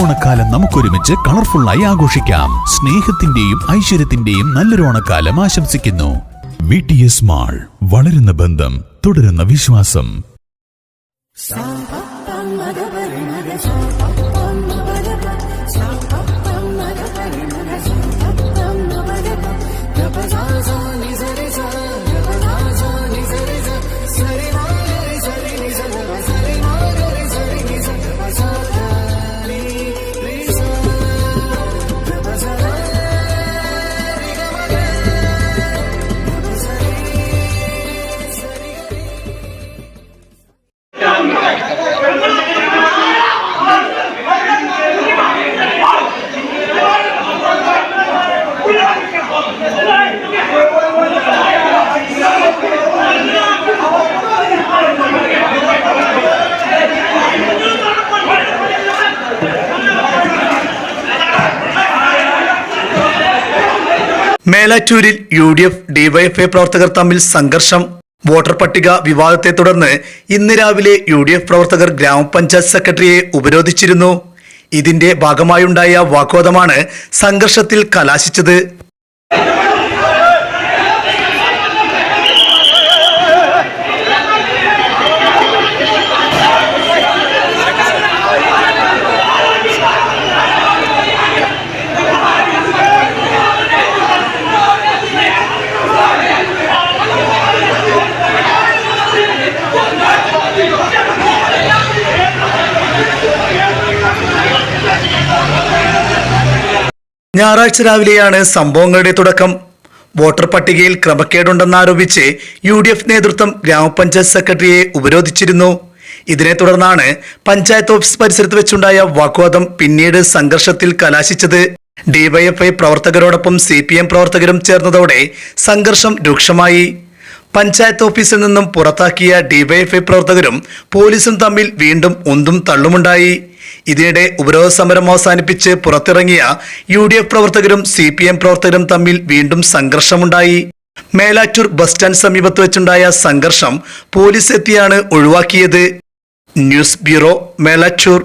ഓണക്കാലം നമുക്കൊരുമിച്ച് കളർഫുള്ളായി ആഘോഷിക്കാം. സ്നേഹത്തിന്റെയും ഐശ്വര്യത്തിന്റെയും നല്ലൊരു ഓണക്കാലം ആശംസിക്കുന്നു. വി ടി എസ് മാൾ വളരുന്ന ബന്ധം തുടരുന്ന വിശ്വാസം. മേലാറ്റൂരിൽ യു ഡി എഫ് ഡിവൈഎഫ്ഐ പ്രവർത്തകർ തമ്മിൽ സംഘർഷം. വോട്ടർ പട്ടിക വിവാദത്തെ തുടർന്ന് ഇന്ന് രാവിലെ യു ഡി എഫ് പ്രവർത്തകർ ഗ്രാമപഞ്ചായത്ത് സെക്രട്ടറിയെ ഉപരോധിച്ചിരുന്നു. ഇതിന്റെ ഭാഗമായുണ്ടായ വാഗ്വാദമാണ് സംഘർഷത്തിൽ കലാശിച്ചത്. ഞായറാഴ്ച രാവിലെയാണ് സംഭവങ്ങളുടെ തുടക്കം. വോട്ടർ പട്ടികയിൽ ക്രമക്കേടുണ്ടെന്നാരോപിച്ച് യു ഡി എഫ് നേതൃത്വം ഗ്രാമപഞ്ചായത്ത് സെക്രട്ടറിയെ ഉപരോധിച്ചിരുന്നു. ഇതിനെ തുടർന്നാണ് പഞ്ചായത്ത് ഓഫീസ് പരിസരത്ത് വെച്ചുണ്ടായ വാഗ്വാദം പിന്നീട് സംഘർഷത്തിൽ കലാശിച്ചത്. ഡിവൈഎഫ്ഐ പ്രവർത്തകരോടൊപ്പം സി പി എം പ്രവർത്തകരും ചേർന്നതോടെ സംഘർഷം രൂക്ഷമായി. പഞ്ചായത്ത് ഓഫീസിൽ നിന്നും പുറത്താക്കിയ ഡിവൈഎഫ്ഐ പ്രവർത്തകരും പോലീസും തമ്മിൽ വീണ്ടും ഒന്നും തള്ളുമുണ്ടായി. ഇതിനിടെ ഉപരോധ സമരം അവസാനിപ്പിച്ച് പുറത്തിറങ്ങിയ യു ഡി എഫ് പ്രവർത്തകരും സി പി എം പ്രവർത്തകരും തമ്മിൽ വീണ്ടും സംഘർഷമുണ്ടായി. മേലാറ്റൂർ ബസ് സ്റ്റാൻഡ് സമീപത്ത് വെച്ചുണ്ടായ സംഘർഷം പോലീസ് എത്തിയാണ് ഒഴിവാക്കിയത്. News bureau Melattur.